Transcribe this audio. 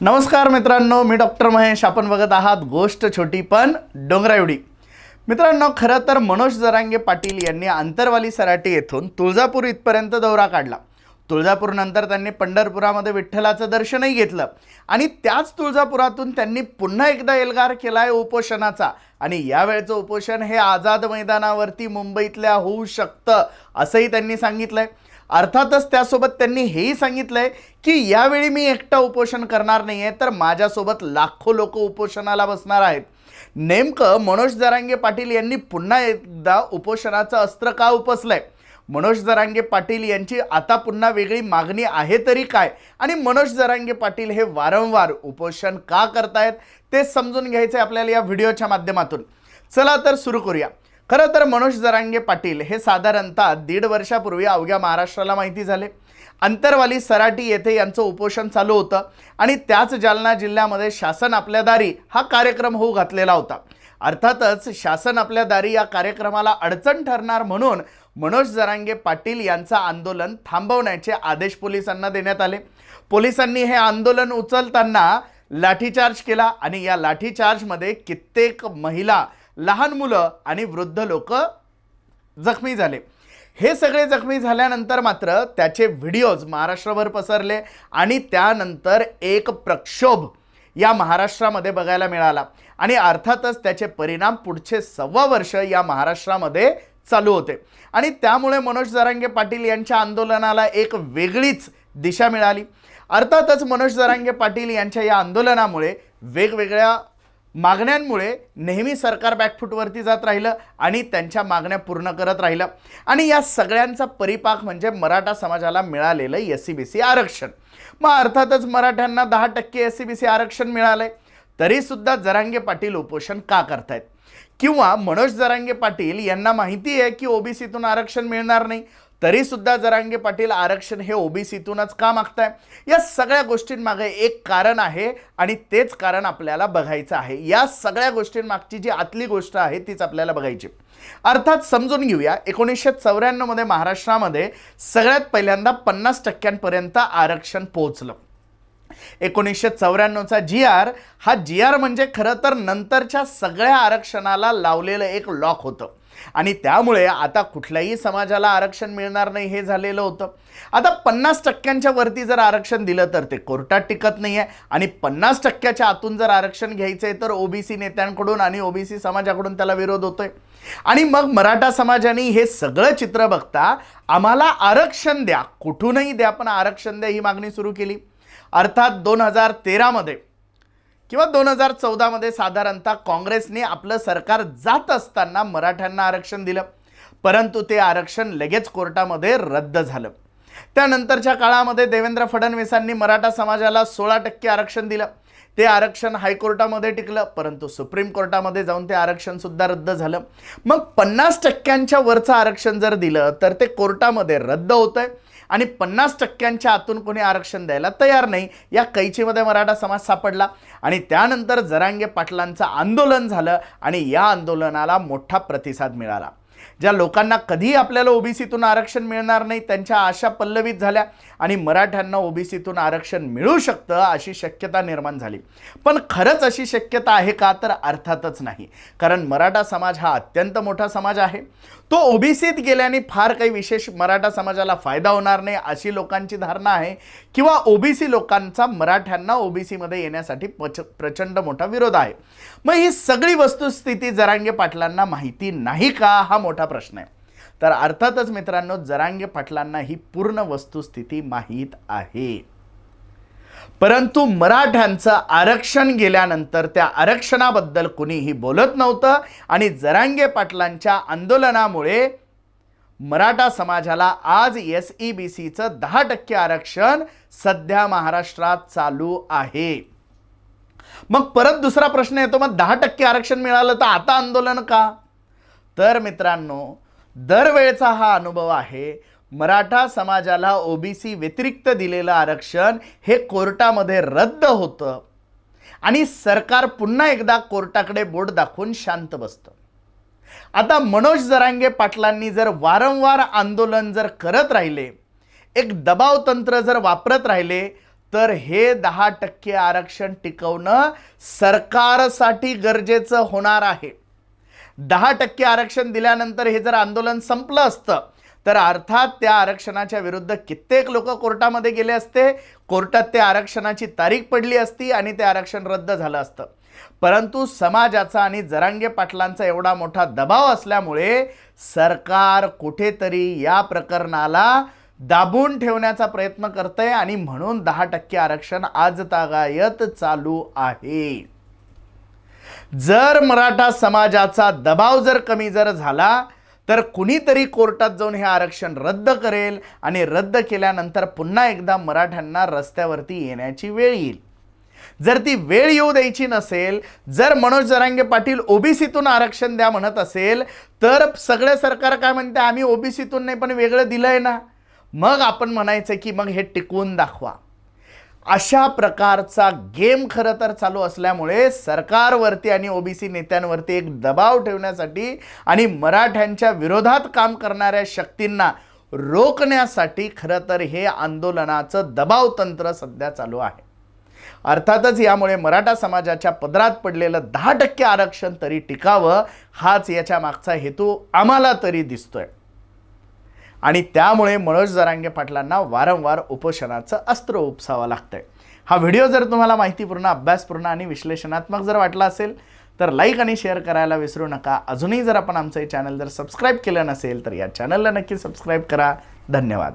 नमस्कार मित्रांनो मी डॉक्टर महेश. आपण बघत आहात गोष्ट छोटी पण डोंगरा एवढी मित्रांनो खरं तर मनोज जरांगे पाटील यांनी आंतरवाली सराटी येथून तुळजापूर इथपर्यंत दौरा काढला. तुळजापूरनंतर त्यांनी पंढरपुरामध्ये विठ्ठलाचं दर्शनही घेतलं. आणि त्याच तुळजापुरातून त्यांनी पुन्हा एकदा एल्गार केला आहे उपोषणाचा. आणि यावेळचं उपोषण हे आझाद मैदानावरती मुंबईतल्या होऊ शकतं असंही त्यांनी सांगितलं आहे अर्थातच त्यासोबत त्यांनी हेही सांगितलंय की यावेळी मी एकटा उपोषण करणार नाही आहे तर माझ्यासोबत लाखो लोक उपोषणाला बसणार आहेत. नेमकं मनोज जरांगे पाटील यांनी पुन्हा एकदा उपोषणाचं अस्त्र का उपसलंय? मनोज जरांगे पाटील यांची आता पुन्हा वेगळी मागणी आहे तरी काय? आणि मनोज जरांगे पाटील हे वारंवार उपोषण का करतायत ते समजून घ्यायचं आहे आपल्याला या व्हिडिओच्या माध्यमातून. चला तर सुरू करूया. खरं तर मनोज जरांगे पाटील हे साधारणतः दीड वर्षापूर्वी अवघ्या महाराष्ट्राला माहिती झाले. अंतरवाली सराटी येथे यांचं उपोषण चालू होतं आणि त्याच जालना जिल्ह्यामध्ये शासन आपल्या दारी हा कार्यक्रम होऊ घातलेला होता. अर्थातच शासन आपल्या दारी या कार्यक्रमाला अडचण ठरणार म्हणून मनोज जरांगे पाटील यांचं आंदोलन थांबवण्याचे आदेश पोलिसांना देण्यात आले. पोलिसांनी हे आंदोलन उचलताना लाठीचार्ज केला आणि या लाठीचार्जमध्ये कित्येक महिला लहान मुलं आणि वृद्ध लोक जखमी झाले. हे सगळे जखमी झाल्यानंतर मात्र त्याचे व्हिडिओज महाराष्ट्रभर पसरले आणि त्यानंतर एक प्रक्षोभ या महाराष्ट्रामध्ये बघायला मिळाला. आणि अर्थातच त्याचे परिणाम पुढचे सव्वा वर्ष या महाराष्ट्रामध्ये चालू होते. आणि त्यामुळे मनोज जरांगे पाटील यांच्या आंदोलनाला एक वेगळीच दिशा मिळाली. अर्थातच मनोज जरांगे पाटील यांच्या या आंदोलनामुळे वेगवेगळ्या मागण्यांमुळे नेहमी सरकार बॅकफूटवरती जात राहिलं आणि त्यांच्या मागण्या पूर्ण करत राहिलं. आणि या सगळ्यांचा परिपाक म्हणजे मराठा समाजाला मिळालेलं एस सी बी सी आरक्षण. मग अर्थातच मराठ्यांना दहा टक्के एस सी बी सी आरक्षण मिळालंय. तरीसुद्धा जरांगे पाटील उपोषण का करतायत? किंवा मनोज जरांगे पाटील यांना माहिती आहे की ओबीसीतून आरक्षण मिळणार नाही? तरी सुद्धा जरांगे पाटील आरक्षण हे ओबीसीतूनच का मागताय? या सगळ्या गोष्टींमागे एक कारण आहे आणि तेच कारण आपल्याला बघायचं आहे. या सगळ्या गोष्टींमागची जी आतली गोष्ट आहे तीच आपल्याला बघायची अर्थात समजून घेऊया एकोणीसशे चौऱ्याण्णवमध्ये महाराष्ट्रामध्ये सगळ्यात पहिल्यांदा पन्नास टक्क्यांपर्यंत आरक्षण पोहोचलं. एकोणीसशे चौऱ्याण्णवचा जी आर हा जी आर म्हणजे खरं तर नंतरच्या सगळ्या आरक्षणाला लावलेलं एक लॉक होतं. आणि त्यामुळे आता कुठल्याही समाजाला आरक्षण मिळणार नाही हे झालेलं होतं. आता पन्नास टक्क्यांच्या वरती जर आरक्षण दिलं तर ते कोर्टात टिकत नाही आहे आणि पन्नास टक्क्याच्या आतून जर आरक्षण घ्यायचं आहे तर ओबीसी नेत्यांकडून आणि ओबीसी समाजाकडून त्याला विरोध होतोय. आणि मग मराठा समाजाने हे सगळं चित्र बघता आम्हाला आरक्षण द्या कुठूनही द्या पण आरक्षण द्या ही मागणी सुरू केली. अर्थात दोन हजार तेरामध्ये किंवा दोन हजार चौदामध्ये साधारणतः काँग्रेसने आपलं सरकार जात असताना मराठ्यांना आरक्षण दिलं. परंतु ते आरक्षण लगेच कोर्टामध्ये रद्द झालं. त्यानंतरच्या काळामध्ये देवेंद्र फडणवीसांनी मराठा समाजाला सोळा टक्के आरक्षण दिलं. ते आरक्षण हायकोर्टामध्ये टिकलं परंतु सुप्रीम कोर्टामध्ये जाऊन ते आरक्षणसुद्धा रद्द झालं. मग पन्नास टक्क्यांच्या वरचं आरक्षण जर दिलं तर ते कोर्टामध्ये रद्द होतं आहे आणि पन्नास टक्क्यांच्या आतून कोणी आरक्षण द्यायला तयार नाही. या कैचीमध्ये मराठा समाज सापडला आणि त्यानंतर जरांगे पाटलांचं आंदोलन झालं आणि या आंदोलनाला मोठा प्रतिसाद मिळाला. ज्या लोकांना कधीही आपल्याला ओबीसीतून आरक्षण मिळणार नाही त्यांच्या आशा पल्लवित झाल्या आणि मराठ्यांना ओबीसीतून आरक्षण मिळू शकतं अशी शक्यता निर्माण झाली. पण खरंच अशी शक्यता आहे का? तर अर्थातच नाही. कारण मराठा समाज हा अत्यंत मोठा समाज आहे. तो ओबीसीत गेल्याने फार काही विशेष मराठा समाजाला फायदा होणार नाही अशी लोकांची धारणा आहे किंवा ओबीसी लोकांचा मराठ्यांना ओबीसीमध्ये येण्यासाठी पच प्रचंड मोठा विरोध आहे. मग ही सगळी वस्तुस्थिती जरांगे पाटलांना माहिती नाही का? हा मोठा प्रश्न आहे. तर अर्थातच मित्रांनो जरांगे पाटलांना ही पूर्ण वस्तुस्थिती माहीत आहे. परंतु मराठ्यांचं आरक्षण गेल्यानंतर त्या आरक्षणाबद्दल कुणीही बोलत नव्हतं आणि जरांगे पाटलांच्या आंदोलनामुळे मराठा समाजाला आज एस ई बी सीचं दहा टक्के आरक्षण सध्या महाराष्ट्रात चालू आहे. मग परत दुसरा प्रश्न येतो मग दहा टक्के आरक्षण मिळालं तर आता आंदोलन का? तर मित्रांनो दरवेळचा हा अनुभव आहे मराठा समाजाला ओबीसी व्यतिरिक्त दिलेलं आरक्षण हे कोर्टामध्ये रद्द होतं आणि सरकार पुन्हा एकदा कोर्टाकडे बोट दाखवून शांत बसतं. आता मनोज जरांगे पाटलांनी जर वारंवार आंदोलन जर करत राहिले एक दबाव तंत्र जर वापरत राहिले तर हे दहा टक्के आरक्षण टिकवणं सरकारसाठी गरजेचं होणार आहे. दहा टक्के आरक्षण दिल्यानंतर हे जर आंदोलन संपलं असतं तर अर्थात त्या आरक्षणाच्या विरुद्ध कित्येक लोक कोर्टामध्ये गेले असते. कोर्टात त्या आरक्षणाची तारीख पडली असती आणि ते आरक्षण रद्द झालं असतं. परंतु समाजाचा आणि जरांगे पाटलांचा एवढा मोठा दबाव असल्यामुळे सरकार कुठेतरी या प्रकरणाला दाबून ठेवण्याचा प्रयत्न करतंय आणि म्हणून दहा टक्के आरक्षण आज तागायत चालू आहे. जर मराठा समाजाचा दबाव जर कमी जर झाला तर कुणीतरी कोर्टात जाऊन हे आरक्षण रद्द करेल आणि रद्द केल्यानंतर पुन्हा एकदा मराठ्यांना रस्त्यावरती येण्याची वेळ येईल. जर ती वेळ येऊ द्यायची नसेल जर मनोज जरांगे पाटील ओबीसीतून आरक्षण द्या म्हणत असेल तर सगळे सरकार काय म्हणते आम्ही ओबीसीतून नाही पण वेगळं दिलंय ना. मग आपण म्हणायचं की मग हे टिकवून दाखवा. अशा प्रकारचा गेम खरं तर चालू असल्यामुळे सरकारवरती आणि ओबीसी नेत्यांवरती एक दबाव ठेवण्यासाठी आणि मराठ्यांच्या विरोधात काम करणाऱ्या शक्तींना रोखण्यासाठी खरं तर हे आंदोलनाचं दबाव तंत्र सध्या चालू आहे. अर्थातच यामुळे मराठा समाजाच्या पदरात पडलेलं दहा टक्के आरक्षण तरी टिकावं हाच याच्या मागचा हेतू आम्हाला तरी दिसतोय. आणि त्यामुळे मनोज जरांगे पाटलांना वारंवार उपोषणाचं अस्त्र उपसावं लागतंय. हा व्हिडिओ जर तुम्हाला माहितीपूर्ण अभ्यासपूर्ण आणि विश्लेषणात्मक जर वाटला असेल तर लाईक आणि शेअर करायला विसरू नका. अजूनही जर आपण आमचं हे चॅनल जर सबस्क्राईब केलं नसेल तर या चॅनलला नक्की सबस्क्राईब करा. धन्यवाद.